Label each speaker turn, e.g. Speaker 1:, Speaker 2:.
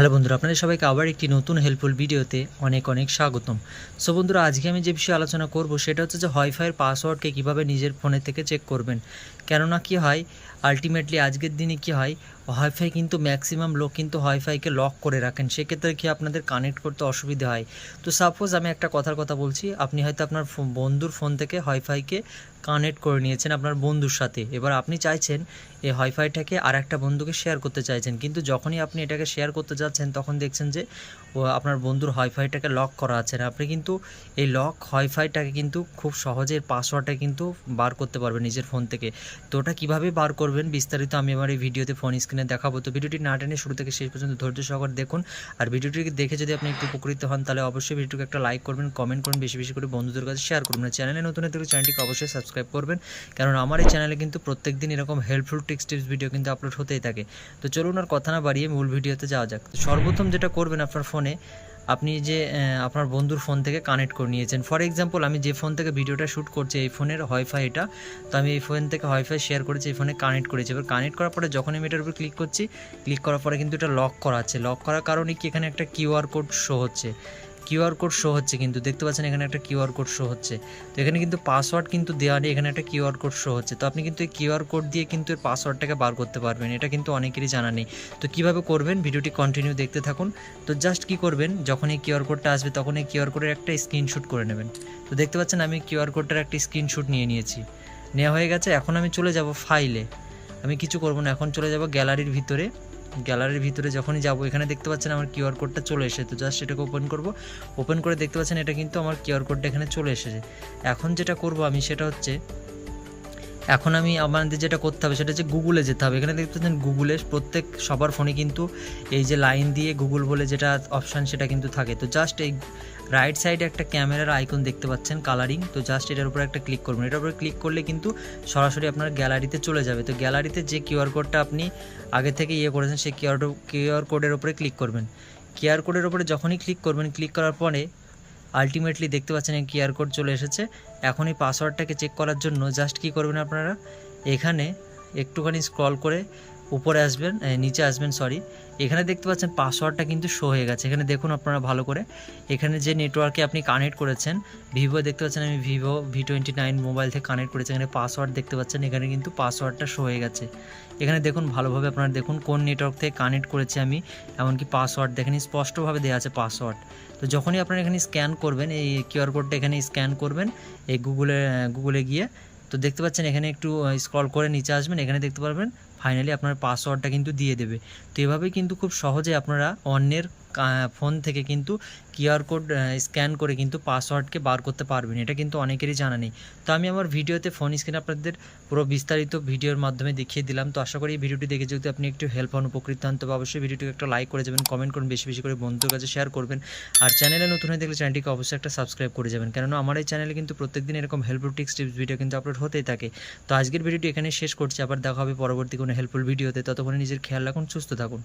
Speaker 1: Hello বন্ধুরা, আপনাদের সবাইকে আবার একটি নতুন হেল্পফুল ভিডিওতে অনেক অনেক স্বাগতম। সো বন্ধুরা, আজকে আমি যে বিষয়ে আলোচনা করব সেটা হচ্ছে যে ওয়াইফাইয়ের পাসওয়ার্ডকে কীভাবে নিজের ফোনে থেকে চেক করবেন। কেননা কি হয়? আলটিমেটলি আজকের দিনে কি হয়? ওয়াইফাই কিন্তু ম্যাক্সিমাম লোক কিন্তু ওয়াইফাইকে লক করে রাখেন। সেক্ষেত্রে কি আপনাদের কানেক্ট করতে অসুবিধা হয়? তো সাপোজ আমি একটা কথার কথা বলছি, আপনি হয়তো আপনার বন্ধুর ফোন থেকে ওয়াইফাইকে কানেক্ট করে নিয়েছেন আপনার বন্ধুর সাথে। এবার আপনি চাইছেন এই ওয়াইফাইটাকে আর একটা বন্ধুকে শেয়ার করতে চাইছেন। কিন্তু যখনই আপনি এটাকে শেয়ার করতে যাচ্ছেন, তখন দেখছেন যে আপনার বন্ধুর ওয়াইফাইটাকে লক করা আছে। আপনি কিন্তু এই লক ওয়াইফাইটাকে কিন্তু খুব সহজে পাসওয়ার্ডটা কিন্তু বার করতে পারবেন নিজের ফোন থেকে। তো ওটা কীভাবে বার করবেন? বিস্তারিত আমি আমার এই ভিডিওতে ফোন স্ক্রিনে দেখাবো। তো ভিডিওটি না টেনে শুরু থেকে শেষ পর্যন্ত ধৈর্য সহকারে দেখুন। আর ভিডিওটি দেখে যদি আপনি একটু উপকৃত হন, তাহলে অবশ্যই ভিডিওটিকে একটা লাইক করবেন কমেন্ট করুন বেশি বেশি করে বন্ধুদের কাছে শেয়ার করবেন। আর চ্যানেলে নতুন হলে চ্যানেলটিকে অবশ্যই সাবস্ক্রাইব করবেন। কারণ আমার এই চ্যানেলে কিন্তু প্রত্যেক দিন এরকম হেল্পফুল টিক্স টিপস ভিডিও কিন্তু আপলোড হতেই থাকে। তো চলুন আর কথা না বাড়িয়ে মূল ভিডিওতে যাওয়া যাক। সর্বপ্রথম যেটা করবেন আপনার ফোনে আপনি যে আপনার বন্ধুর ফোন থেকে কানেক্ট করে নিয়েছেন। ফর এক্সাম্পল, আমি যে ফোন থেকে ভিডিওটা শ্যুট করছি, এই ফোনের ওয়াইফাই এটা, তো আমি এই ফোন থেকে ওয়াইফাই শেয়ার করেছি, এই ফোনে কানেক্ট করেছি। এবার কানেক্ট করার পরে যখন আমি এটার উপর ক্লিক করছি ক্লিক করার পরে কিন্তু এটা লক করা আছে। লক করার কারণে কি এখানে একটা কিউআর কোড শো হচ্ছে। কিউআর কোড শো হচ্ছে কিন্তু, দেখতে পাচ্ছেন এখানে একটা কিউআর কোড শো হচ্ছে। তো এখানে কিন্তু পাসওয়ার্ড কিন্তু দেওয়া নেই, এখানে একটা কিউআর কোড শো হচ্ছে। তো আপনি কিন্তু এই কিউআর কোড দিয়ে কিন্তু এর পাসওয়ার্ডটাকে বার করতে পারবেন, এটা কিন্তু অনেকেরই জানা নেই। তো কীভাবে করবেন? ভিডিওটি কন্টিনিউ দেখতে থাকুন। তো জাস্ট কি করবেন? যখন এই কিউআর কোডটা আসবে, তখন এই কিউআর কোডের একটা স্ক্রিনশট করে নেবেন। তো দেখতে পাচ্ছেন আমি কিউআর কোডটার একটা স্ক্রিনশট নিয়ে নিয়েছি। নেওয়া হয়ে গেছে, এখন আমি চলে যাব ফাইলে আমি কিছু করব না, এখন চলে যাব গ্যালারির ভিতরে। গ্যালারির ভিতরে যখনই যাব, এখানে দেখতে পাচ্ছেন আমার কিউআর কোডটা চলে এসেছে। তো জাস্ট এটাকে ওপেন করব। ওপেন করে দেখতে পাচ্ছেন এটা কিন্তু আমার কিউআর কোডটা এখানে চলে এসেছে। এখন যেটা করব আমি সেটা হচ্ছে এখন আমি আমাদের যেটা করতে হবে সেটা হচ্ছে গুগলে যেতে হবে। এখানে দেখতে পাচ্ছেন গুগলে প্রত্যেক সবার ফোনে কিন্তু এই যে লাইন দিয়ে গুগল বলে যেটা অপশান সেটা কিন্তু থাকে। তো জাস্ট এই রাইট সাইডে একটা ক্যামেরার আইকন দেখতে পাচ্ছেন কালারিং তো জাস্ট এটার উপরে একটা ক্লিক করবেন। এটার উপরে ক্লিক করলে কিন্তু সরাসরি আপনার গ্যালারিতে চলে যাবে। তো গ্যালারিতে যে কিউআর কোডটা আপনি আগে থেকে ইয়ে করেছেন, সেই কিউআর কিউআর কোডের উপরে ক্লিক করবেন। কিউআর কোডের উপরে যখনই ক্লিক করবেন ক্লিক করার পরে আলটিমেটলি দেখতে পাচ্ছেন এই কিউআর কোড চলে এসেছে। এখন এই পাসওয়ার্ডটাকে চেক করার জন্য জাস্ট কি করবেন আপনারা? এখানে একটুখানি স্ক্রল করে উপরে আসবেন নিচে আসবেন সরি এখানে দেখতে পাচ্ছেন পাসওয়ার্ডটা কিন্তু শো হয়ে গেছে। এখানে দেখুন আপনারা ভালো করে। এখানে যে নেটওয়ার্কে আপনি কানেক্ট করেছেন ভিভো দেখতে পাচ্ছেন আমি Vivo V twenty nine mobile থেকে কানেক্ট করেছি। এখানে পাসওয়ার্ড দেখতে পাচ্ছেন, এখানে কিন্তু পাসওয়ার্ডটা শো হয়ে গেছে। এখানে দেখুন ভালোভাবে আপনারা দেখুন কোন নেটওয়ার্ক থেকে কানেক্ট করেছি আমি, এমনকি পাসওয়ার্ড দেখেন, স্পষ্টভাবে দেওয়া আছে পাসওয়ার্ড তো যখনই আপনারা এখানে স্ক্যান করবেন, এই কিউআর কোডটা এখানে স্ক্যান করবেন, এই গুগলে গুগলে গিয়ে, তো দেখতে পাচ্ছেন এখানে একটু স্ক্রল করে নিচে আসবেন, এখানে দেখতে পারবেন ফাইনালি আপনার পাসওয়ার্ডটা কিন্তু দিয়ে দেবে। তো এভাবেই কিন্তু খুব সহজে আপনারা অন্যের ফোন থেকে কিন্তু কিউআর কোড স্ক্যান করে কিন্তু পাসওয়ার্ডকে বার করতে পারবেন এটা কিন্তু অনেকেরই জানা নেই। তো আমি আমার ভিডিওতে ফোন স্ক্রিনে আপনাদের পুরো বিস্তারিত ভিডিওর মাধ্যমে দেখিয়ে দিলাম। তো আশা করি এই ভিডিওটি দেখে যদি আপনি একটু হেল্প হন, উপকৃত হন, তবে অবশ্যই ভিডিওটিকে একটা লাইক করে যাবেন কমেন্ট করুন, বেশি বেশি করে বন্ধুদের কাছে শেয়ার করবেন। আর চ্যানেলে নতুন হয়ে দেখলে চ্যানেলটিকে অবশ্যই একটা সাবস্ক্রাইব করে যাবেন। কেননা আমার এই চ্যানেলে কিন্তু প্রত্যেকদিন এরকম হেল্পফুল টিক্স টিপস ভিডিও কিন্তু আপলোড হতেই থাকে। তো আজকের ভিডিওটি এখানে শেষ করছি। আবার দেখা হবে পরবর্তী কোনো হেল্পফুল ভিডিওতে ততক্ষণে নিজের খেয়াল রাখুন, সুস্থ থাকুন।